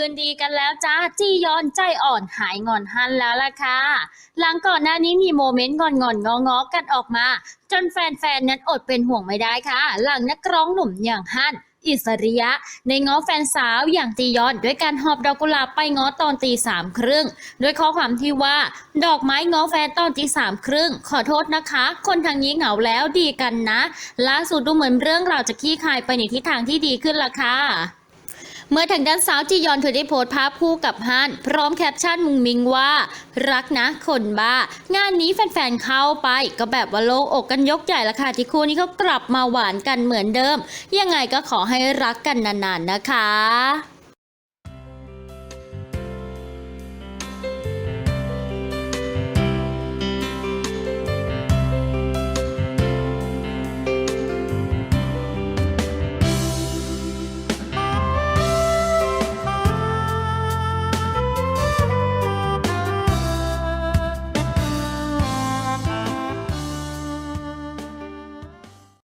คืนดีกันแล้วจ้าจี้ย้อนใจอ่อนหายงอนฮันแล้วล่ะค่ะ หลังก่อนหน้านี้มีโมเมนต์งอนงอนงองอกันออกมา จนแฟนๆ นั้นอดเป็นห่วงไม่ได้ค่ะ หลังนักร้องหนุ่มอย่างฮันอิสริยะ ในง้อแฟนสาวอย่างจียอน ด้วยการหอบดอกกุหลาบไปง้อตอนตีสามครึ่งด้วยข้อความที่ว่า ดอกไม้ง้อแฟนตอนตีสามครึ่งขอโทษนะคะ คนทางนี้เหงาแล้วดีกันนะล่าสุดดูเหมือนเรื่องราวจะขี้คายไปในทิศทางที่ดีขึ้นละค่ะ เมื่อทางด้านสาวจียอนเธอได้โพสต์ภาพคู่กับฮันพร้อมแคปชั่นมุงมิงว่า รักนะคนบ้า งานนี้แฟนๆเข้าไป ก็แบบว่าโล่งอกกันยกใหญ่ละค่ะที่คู่นี้เขากลับมาหวานกันเหมือนเดิม ยังไงก็ขอให้รักกันนานๆนะคะ